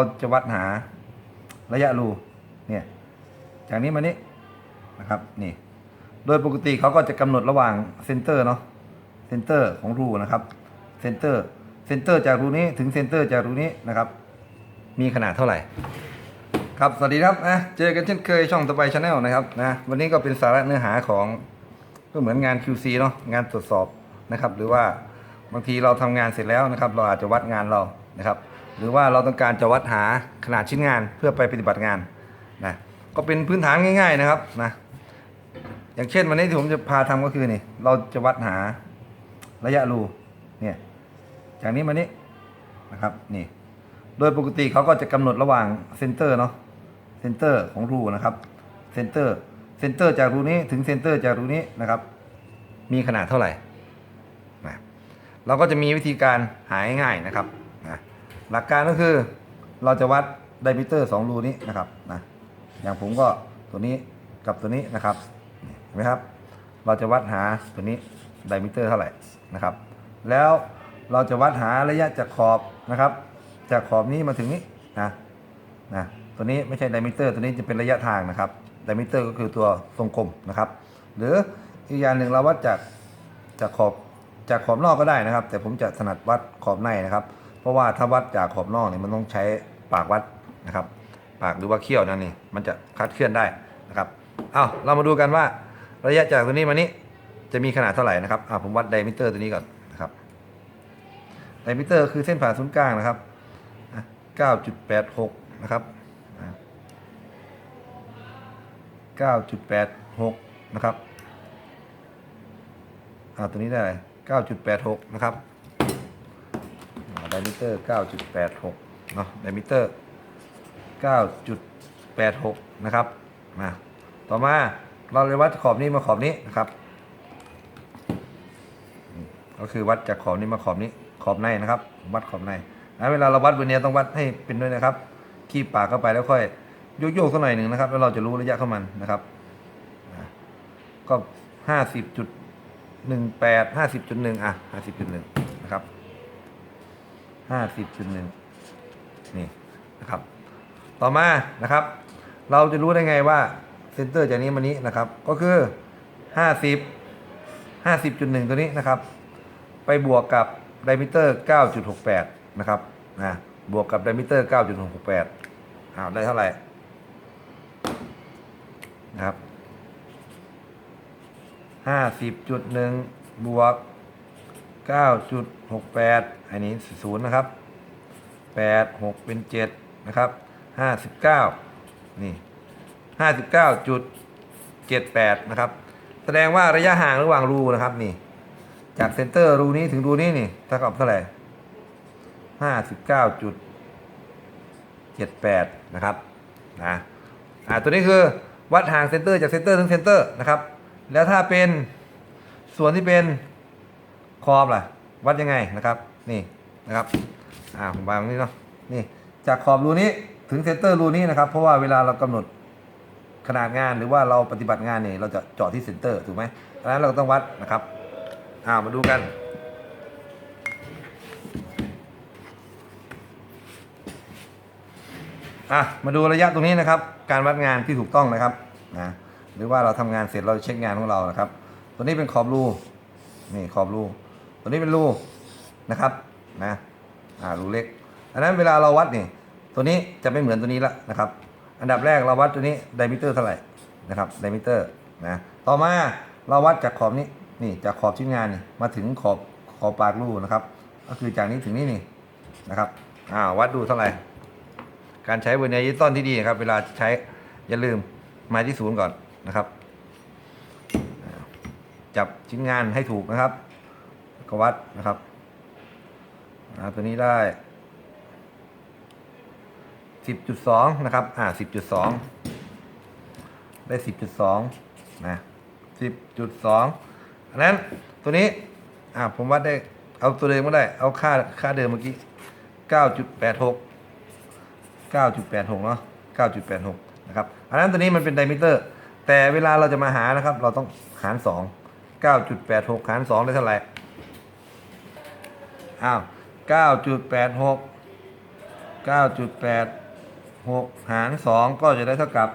เราจะวัดหาระยะรูเนี่ยจากนี้มานี้นะครับนี่โดยปกติเขาก็จะกำหนดระหว่างเซนเตอร์เนาะเซนเตอร์ของรูนะครับเซนเตอร์เซนเตอร์จากรูนี้ถึงเซนเตอร์จากรูนี้นะครับ มีขนาดเท่าไหร่ ครับสวัสดีครับนะเจอกันเช่นเคยช่องตะไบชาแนลนะครับนะวันนี้ก็เป็นสาระเนื้อหาของก็เหมือนงาน QC เนาะงานตรวจสอบนะครับ หรือว่าบางทีเราทำงานเสร็จแล้วนะครับ เราอาจจะวัดงานเรา นะครับหรือว่าเราต้องการจะวัดหาขนาดชิ้นงานเพื่อไปปฏิบัติงานนะก็เป็นพื้นฐานง่าย ๆนะครับนะอย่างเช่นวันนี้ที่ผมจะพาทำก็คือนี่เราจะวัดหาระยะรูเนี่ยจากนี้มานี้นะครับนี่โดยปกติเขาก็จะกำหนดระหว่างเซนเตอร์เนาะเซนเตอร์ของรูนะครับเซนเตอร์เซนเตอร์จากรูนี้ถึงเซนเตอร์จากรูนี้นะครับ มีขนาดเท่าไหร่นะเราก็จะมีวิธีการหาง่ายๆนะครับ หลักการก็คือเราจะวัดไดมิเตอร์สองรูนี้นะครับนะอย่างผมก็ตัวนี้กับตัวนี้นะครับเห็นไหมครับ เราจะวัดหาตัวนี้ไดมิเตอร์เท่าไหร่นะครับ แล้วเราจะวัดหาระยะจากขอบนะครับ จากขอบนี้มาถึงนี้นะนะตัวนี้ไม่ใช่ไดมิเตอร์ ตัวนี้จะเป็นระยะทางนะครับไดมิเตอร์ก็คือตัวทรงกลมนะครับ หรืออีกอย่างหนึ่งเราวัดจากจากขอบจากขอบนอกก็ได้นะครับ แต่ผมจะถนัดวัดขอบในนะครับ เพราะว่าถ้าวัดจากขอบนอกเนี่ยมันต้องใช้ปากวัดนะครับ ปากหรือว่าเขี้ยวนั่นนี่มันจะคลาดเคลื่อนได้นะครับเอาเรามาดูกันว่าระยะจากตัวนี้มานี้จะมีขนาดเท่าไหร่นะครับอ่าผมวัดไดมิเตอร์ตัวนี้ก่อนนะครับไดมิเตอร์คือเส้นผ่าศูนย์กลางนะครับ 9.86 นะครับ 9.86 นะครับอ่าตัวนี้ได้ 9.86 นะครับ ดมิเตอร์ 9.86 เนาะไดมิเตอร์ 9.86 นะครับมาต่อมาเราเลยวัดขอบนี้มาขอบนี้นะครับ ก็คือวัดจากขอบนี้มาขอบนี้ขอบในนะครับ วัดขอบในนะเวลาเราวัดบนนี้ต้องวัดให้เป็นด้วยนะครับคีบปากเข้าไปแล้วค่อยโยกโยกสักหน่อยหนึ่งนะครับ แล้วเราจะรู้ระยะของมันนะครับนะก็ห้าสิบจุดหนึ่งแปดห้าสิบจุดหนึ่งอะห้าสิบจุดหนึ่ง ห้าสิบจุดหนึ่งนี่นะครับ ต่อมานะครับ เราจะรู้ได้ไงว่าเซนเตอร์จากนี้มานี้นะครับ ก็คือห้าสิบห้าสิบจุดหนึ่งตัวนี้นะครับ ไปบวกกับไดมิเตอร์9.68นะครับนะบวกกับไดมิเตอร์9.68อ้าวได้เท่าไหร่นะครับ50.1บวก 9.68 อันนี้ศูนย์นะครับ 8 6 เป็น 7 นะครับ 59 นี่ 59.78 นะครับ แสดงว่าระยะห่างระหว่างรูนะครับนี่ จากเซนเตอร์รูนี้ถึงรูนี้นี่เท่ากับเท่าไหร่ห้าสิบเก้าจุดเจ็ดแปดนะครับ นะ อ่า ตัวนี้คือวัดห่างเซนเตอร์จากเซนเตอร์ถึงเซนเตอร์นะครับ แล้วถ้าเป็นส่วนที่เป็น ขอบล่ะ วัดยังไงนะครับ นี่นะครับ อ่าผมวางตรงนี้เนาะ นี่ จากขอบรูนี้ถึงเซนเตอร์รูนี้นะครับ เพราะว่าเวลาเรากำหนดขนาดงานหรือว่าเราปฏิบัติงานเนี่ยเราจะเจาะที่เซนเตอร์ถูกไหมดังนั้นเราก็ต้องวัดนะครับ อ่ามาดูกันอะมาดูระยะตรงนี้นะครับ การวัดงานที่ถูกต้องนะครับนะหรือว่าเราทำงานเสร็จเราเช็คงานของเรานะครับ ตัวนี้เป็นขอบรูนี่ขอบรู ตัวนี้เป็นรูนะครับนะอ่ารูเล็ก อันนั้นเวลาเราวัดนี่ตัวนี้จะไม่เหมือนตัวนี้ละนะครับ อันดับแรกเราวัดตัวนี้ไดมิเตอร์เท่าไหร่นะครับไดมิเตอร์นะต่อมาเราวัดจากขอบนี้นี่จากขอบชิ้นงานนี่มาถึงขอบขอบปากรูนะครับ ก็คือจากนี้ถึงนี่นี่นะครับอ่าวัดดูเท่าไหร่ การใช้เวอร์เนียร์ดิตอลที่ดีครับ เวลาใช้อย่าลืมมาที่ศูนย์ก่อนนะครับ จับชิ้นงานให้ถูกนะครับ กวัดนะครับตัวนี้ได้สิบจุดสองนะครับ อ่าสิบจุดสองได้สิบจุดสองนะสิบจุดสองอันนั้นตัวนี้ อ่า ผมวัดได้ เอาตัวเดิมก็ได้ เอาค่า ค่าเดิมเมื่อกี้เก้าจุดแปดหก9.86 เนาะ 9.86 นะครับ อันนั้นตัวนี้มันเป็นไดมิเตอร์ แต่เวลาเราจะมาหานะครับ เราต้องหาร 2 9.86 หาร 2 ได้เท่าไหร่ อ้าว9.86เก้าจุดแปดหกหารสองก็จะได้เท่ากับ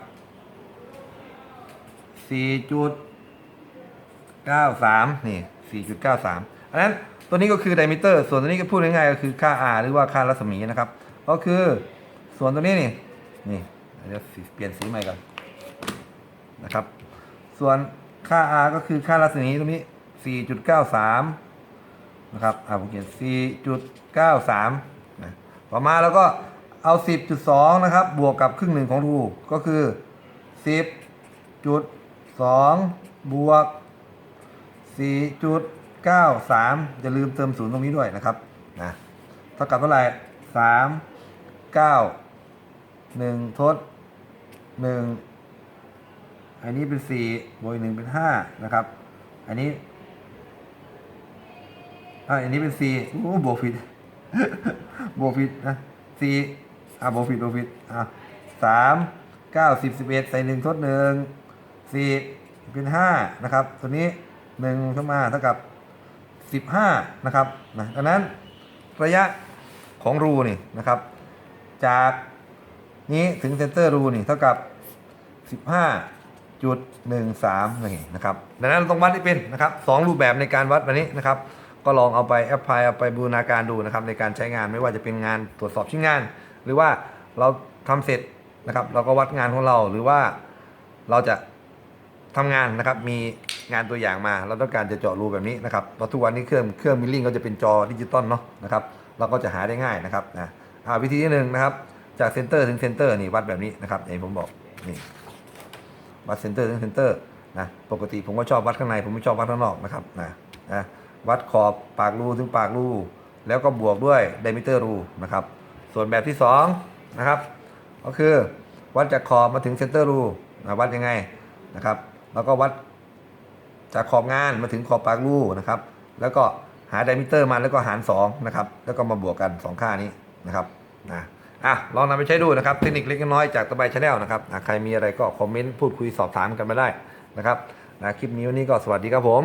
สี่จุดเก้าสามนี่สี่จุดเก้าสามอันนั้นตัวนี้ก็คือไดมิเตอร์ ส่วนตัวนี้ก็พูดง่ายๆก็คือค่า R หรือว่าค่ารัศมีนะครับ ก็คือส่วนตัวนี้นี่นี่เดี๋ยวเปลี่ยนสีใหม่ก่อนนะครับ ส่วนค่า R ก็คือค่ารัศมีตรงนี้ 4.93 นะครับอ่าผมเขียน 4.93นะต่อมาแล้วก็เอา 10.2 นะครับ บวกกับครึ่งหนึ่งของรูก็คือ 10.2 บวก 4.93 อย่าลืมเติมศูนย์ตรงนี้ด้วยนะครับนะเท่ากับเท่าไหร่ 3 9 1 ทด 1 อันนี้เป็นสี่บวกอีกหนึ่งเป็นห้านะครับ อันนี้ อ่าอันนี้เป็นสี่โอ้บวกผิดบวกผิดนะสี่อ่าบวกผิดบวกผิดอ่าสามเก้าสิบสิบเอ็ดใส่หนึ่งทดหนึ่งสี่เป็นห้านะครับ ตัวนี้หนึ่งเข้ามาเท่ากับสิบห้านะครับนะดังนั้นระยะของรูนี่นะครับ จากนี้ถึงเซนเตอร์รูนี่เท่ากับ15จุด13นี่นะครับ ดังนั้นเราต้องวัดให้เป็นนะครับสองรูปแบบในการวัดวันนี้นะครับ ก็ลองเอาไปแอพพลายเอาไปบูรณาการดูนะครับในการใช้งานไม่ว่าจะเป็นงานตรวจสอบชิ้นงาน หรือว่าเราทำเสร็จนะครับ เราก็วัดงานของเราหรือว่าเราจะทำงานนะครับมีงานตัวอย่างมา เราต้องการจะเจาะรูแบบนี้นะครับเพราะทุกวันนี้เครื่องเครื่องมิลลิ่งก็จะเป็นจอดิจิตอลเนาะนะครับเราก็จะหาได้ง่ายนะครับนะอ่าวิธีที่หนึ่งนะครับจากเซนเตอร์ถึงเซนเตอร์นี่วัดแบบนี้นะครับอย่างที่ผมบอกนี่วัดเซนเตอร์ถึงเซนเตอร์นะปกติผมก็ชอบวัดข้างในผมไม่ชอบวัดข้างนอกนะครับนะนะ วัดขอบปากรูถึงปากรู แล้วก็บวกด้วยไดมิเตอร์รูนะครับ ส่วนแบบที่2นะครับก็คือวัดจากขอบมาถึงเซนเตอร์รูวัดยังไงนะครับ แล้วก็วัดจากขอบงานมาถึงขอบปากรูนะครับ แล้วก็หาไดมิเตอร์มาแล้วก็หาร2นะครับแล้วก็มาบวกกัน 2 ค่านี้นะครับนะอะลองนำไปใช้ดูนะครับเทคนิคเล็กน้อยจากตะไบชาแนลนะครับใครมีอะไรก็คอมเมนต์พูดคุยสอบถามกันมาได้นะครับนะคลิปนี้วันนี้ก็สวัสดีครับผม